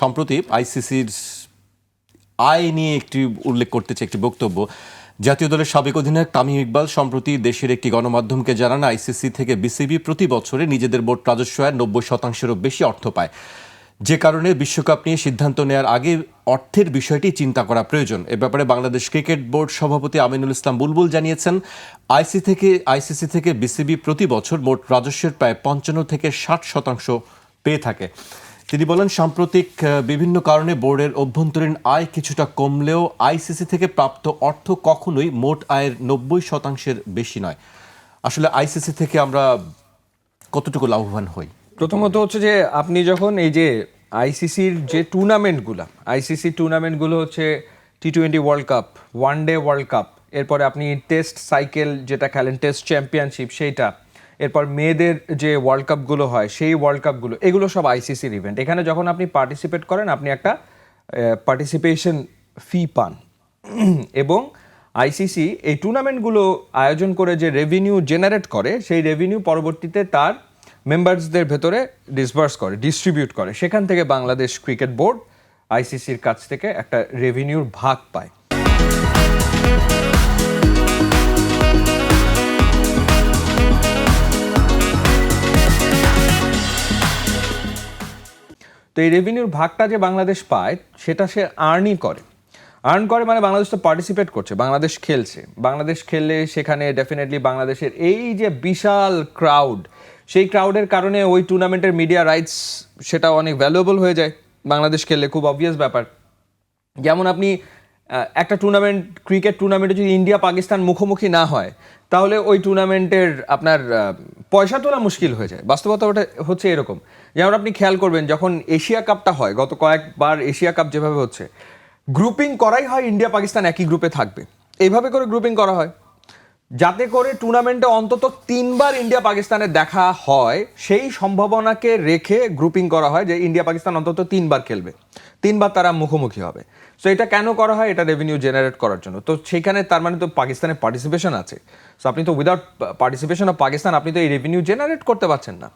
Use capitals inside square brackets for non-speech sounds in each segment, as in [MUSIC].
সম্প্রতি আইসিসির আয় নিয়ে একটি উল্লেখ করতে চাই একটি বক্তব্য। জাতীয় দলের সাবেক অধিনায়ক তামিম ইকবাল সম্প্রতি দেশের একটি গণমাধ্যমকে জানান আইসিসি থেকে বিসিবি প্রতি বছরে নিজেদের বোর্ড রাজস্ব আয়ের নব্বই শতাংশেরও বেশি অর্থ পায়। যে কারণে বিশ্বকাপ নিয়ে সিদ্ধান্ত নেওয়ার আগে অর্থের বিষয়টি চিন্তা করা প্রয়োজন। এ ব্যাপারে বাংলাদেশ ক্রিকেট বোর্ড সভাপতি আমিনুল ইসলাম বুলবুল জানিয়েছেন আইসি থেকে আইসিসি থেকে বিসিবি প্রতি বছর মোট রাজস্বের প্রায় পঞ্চান্ন থেকে ষাট শতাংশ পেয়ে থাকে। তিনি বলেন, সাম্প্রতিক বিভিন্ন কারণে বোর্ডের অভ্যন্তরীণ আয় কিছুটা কমলেও আইসিসি থেকে প্রাপ্ত অর্থ কখনোই মোট আয়ের নব্বই শতাংশের বেশি নয়। আসলে আইসিসি থেকে আমরা কতটুকু লাভবান হই? প্রথমত হচ্ছে যে, আপনি যখন এই যে আইসিসির যে টুর্নামেন্টগুলো, আইসিসি টুর্নামেন্টগুলো হচ্ছে T twenty world cup one day world cup এরপরে আপনি টেস্ট সাইকেল যেটা খেলেন টেস্ট চ্যাম্পিয়নশিপ সেইটা এরপর মেয়েদের যে ওয়ার্ল্ড কাপগুলো হয়, সেই ওয়ার্ল্ড কাপগুলো এগুলো সব আইসিসির ইভেন্ট এখানে যখন আপনি পার্টিসিপেট করেন, আপনি একটা পার্টিসিপেশন ফি পান। [CLEARS THROAT] এবং আইসিসি এই টুর্নামেন্টগুলো আয়োজন করে যে রেভিনিউ জেনারেট করে, সেই রেভিনিউ পরবর্তীতে তার মেম্বার্সদের ভেতরে ডিসবার্স করে ডিস্ট্রিবিউট করে। সেখান থেকে বাংলাদেশ ক্রিকেট বোর্ড আইসিসির কাছ থেকে একটা রেভিনিউর ভাগ পায়। তো এই রেভিনিউর ভাগটা যে বাংলাদেশ পায়, সেটা সে আর্নই করে। আর্ন করে মানে বাংলাদেশ তো পার্টিসিপেট করছে, বাংলাদেশ খেলছে। বাংলাদেশ খেললে সেখানে ডেফিনেটলি বাংলাদেশের এই যে বিশাল ক্রাউড সেই ক্রাউডের কারণে ওই টুর্নামেন্টের মিডিয়া রাইটস সেটা অনেক ভ্যালুয়েবল হয়ে যায়। বাংলাদেশ খেললে খুব অবভিয়াস ব্যাপার। যেমন আপনি একটা টুর্নামেন্ট ক্রিকেট টুর্নামেন্টে যদি ইন্ডিয়া পাকিস্তান মুখোমুখি না হয়, তাহলে ওই টুর্নামেন্টের আপনার পয়সা তোলা মুশকিল হয়ে যায়। বাস্তবতা ওটা হচ্ছে এরকম। যেমন আপনি খেয়াল করবেন, যখন এশিয়া কাপটা হয়, গত কয়েকবার এশিয়া কাপ যেভাবে হচ্ছে গ্রুপিং করাই হয় ইন্ডিয়া পাকিস্তান একই গ্রুপে থাকবে। এইভাবে করে গ্রুপিং করা হয়। যাতে করে টুর্নামেন্টে অন্তত তিনবার ইন্ডিয়া পাকিস্তানের দেখা হয়, সেই সম্ভাবনাকে রেখে গ্রুপিং করা হয় যে ইন্ডিয়া পাকিস্তান অন্তত তিনবার খেলবে। তিনবার তারা মুখোমুখি হবে। সো এটা কেন করা হয়? এটা রেভিনিউ জেনারেট করার জন্য। তো সেখানে তার মানে তো পাকিস্তানের পার্টিসিপেশন আছে। সো আপনি তো উইদাউট পার্টিসিপেশন অফ পাকিস্তান আপনি তো এই রেভিনিউ জেনারেট করতে পারছেন না।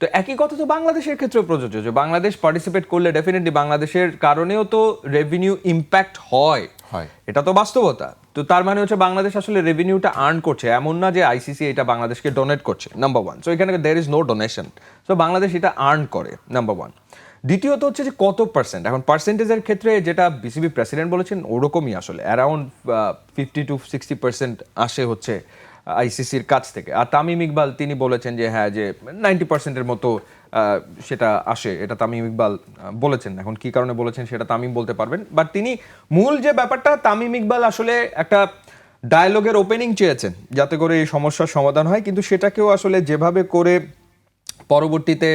তো একই কথা তো বাংলাদেশের ক্ষেত্রেও প্রযোজ্য যে বাংলাদেশ পার্টিসিপেট করলে ডেফিনেটলি বাংলাদেশের কারণেও তো রেভিনিউ ইম্প্যাক্ট হয়। হয়। এটা তো বাস্তবতা। তো তার মানে হচ্ছে বাংলাদেশ আসলে রেভিনিউটা আর্ন করছে। এমন না যে আইসিসি এটা বাংলাদেশকে ডোনেট করছে নাম্বার ওয়ান সো এখানে there is no donation so Bangladesh এটা আর্ন করে নাম্বার ওয়ান দ্বিতীয়ত হচ্ছে যে কত পার্সেন্ট এখন পার্সেন্টেজের ক্ষেত্রে যেটা বিসিবি প্রেসিডেন্ট বলেছেন, ওরকমই আসলে around fifty to sixty percent আসে হচ্ছে আইসিসির কাছ থেকে। আর তামিম ইকবাল, তিনি বলেছেন যে হ্যাঁ যে নাইনটি পার্সেন্টের মতো সেটা আসে, এটা তামিম ইকবাল বলেছেন। এখন কি কারণে বলেছেন সেটা তামিম বলতে পারবেন। বাট তিনি মূল যে ব্যাপারটা, তামিম ইকবাল আসলে একটা ডায়ালগের ওপেনিং চেয়েছেন, যাতে করে এই সমস্যার সমাধান হয়। কিন্তু সেটাকেও আসলে যেভাবে করে পরবর্তীতে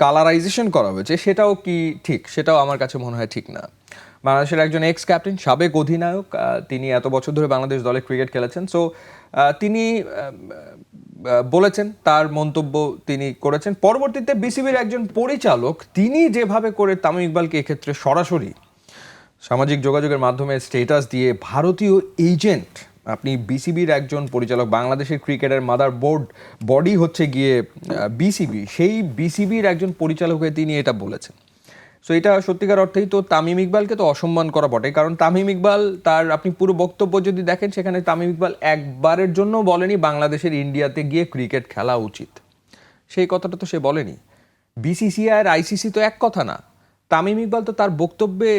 কালারাইজেশন করা হয়েছে সেটাও কি ঠিক? সেটাও আমার কাছে মনে হয় ঠিক না। বাংলাদেশের একজন এক্স ক্যাপ্টেন সাবেক অধিনায়ক তিনি এত বছর ধরে বাংলাদেশ দলে ক্রিকেট খেলেছেন। সো তিনি বলেছেন, তার মন্তব্য তিনি করেছেন। পরবর্তীতে বিসিবির একজন পরিচালক, তিনি যেভাবে করে তামিম ইকবালকে এক্ষেত্রে সরাসরি সামাজিক যোগাযোগের মাধ্যমে স্টেটাস দিয়ে ভারতীয় এজেন্ট আপনি বিসিবির একজন পরিচালক, বাংলাদেশের ক্রিকেটের মাদার বোর্ড বডি হচ্ছে গিয়ে বিসিবি সেই বিসিবির একজন পরিচালক হয়ে তিনি এটা বলেছেন। সো এটা সত্যিকার অর্থেই তো তামিম ইকবালকে তো অসম্মান করা বটে, কারণ তামিম ইকবাল তার, আপনি পুরো বক্তব্য যদি দেখেন, সেখানে তামিম ইকবাল একবারের জন্য বলেনি বাংলাদেশের ইন্ডিয়াতে গিয়ে ক্রিকেট খেলা উচিত। সেই কথাটা তো সে বলেনি। বিসিসিআই আর আইসিসি তো এক কথা না। তামিম ইকবাল তো তার বক্তব্যে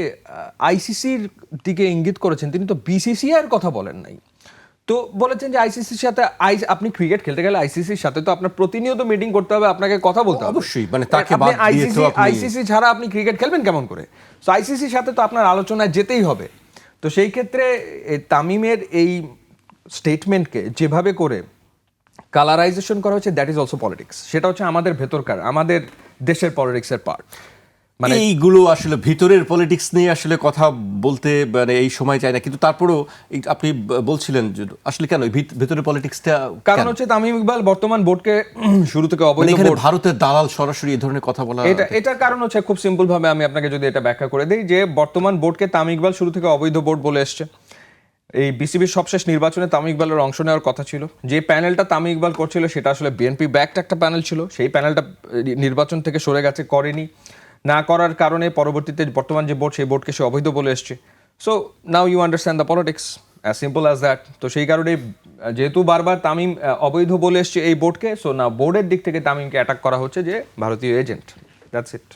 আইসিসির দিকে ইঙ্গিত করেছেন। তিনি তো বিসিসিআই এর কথা বলেন নাই। তো বলেছেন যে আইসিসির সাথে আই আপনি ক্রিকেট খেলতে গেলে আইসিসির সাথে তো আপনার প্রতিনিয়ত মিটিং করতে হবে আপনাকে কথা বলতে হবে। অবশ্যই, মানে তাকে বাদ আপনি- আইসিসি ছাড়া আপনি ক্রিকেট খেলবেন কেমন করে? সো আইসিসির সাথে তো আপনার আলোচনায় যেতেই হবে। তো সেই ক্ষেত্রে তামিমের এই স্টেটমেন্টকে যেভাবে করে কালারাইজেশন করা হচ্ছে দ্যাট ইজ অলসো পলিটিক্স সেটা হচ্ছে আমাদের ভেতরকার আমাদের দেশের পলিটিক্সের পার্ট মানে এইগুলো আসলে ভিতরের পলিটিক্স নিয়ে আসলে কথা বলতে মানে এই সময় চাই না। কিন্তু তারপরেও আপনি বলছিলেন আসলে কেন? ভেতরের পলিটিক্সটা কারণ হচ্ছে তামিম ইকবাল বর্তমান বোর্ডকে [CLEARS THROAT] শুরু থেকে অবৈধ মানে বোর্ড ভারতের দালাল সরাসরি এই ধরনের কথা বলা এটা এটার কারণ হচ্ছে খুব সিম্পল ভাবে আমি আপনাকে যদি এটা ব্যাখ্যা করে দিই যে বর্তমান বোর্ডকে তামিম ইকবাল শুরু থেকে অবৈধ বোর্ড বলে এসছে। এই বিসিবির সবশেষ নির্বাচনে তামিম ইকবালের অংশ নেওয়ার কথা ছিল। যে প্যানেলটা তামিম ইকবাল করছিল সেটা আসলে বিএনপি ব্যাকড একটা প্যানেল ছিল। সেই প্যানেলটা নির্বাচন থেকে সরে গেছে করেনি। না করার কারণে পরবর্তীতে বর্তমান যে বোর্ড, সেই বোর্ডকে সে অবৈধ বলে এসছে। So now you understand the politics as simple as that তো সেই কারণে, যেহেতু বারবার তামিম অবৈধ বলে এসছে এই বোর্ডকে সো না বোর্ডের দিক থেকে তামিমকে অ্যাটাক করা হচ্ছে যে ভারতীয় এজেন্ট দ্যাটস ইট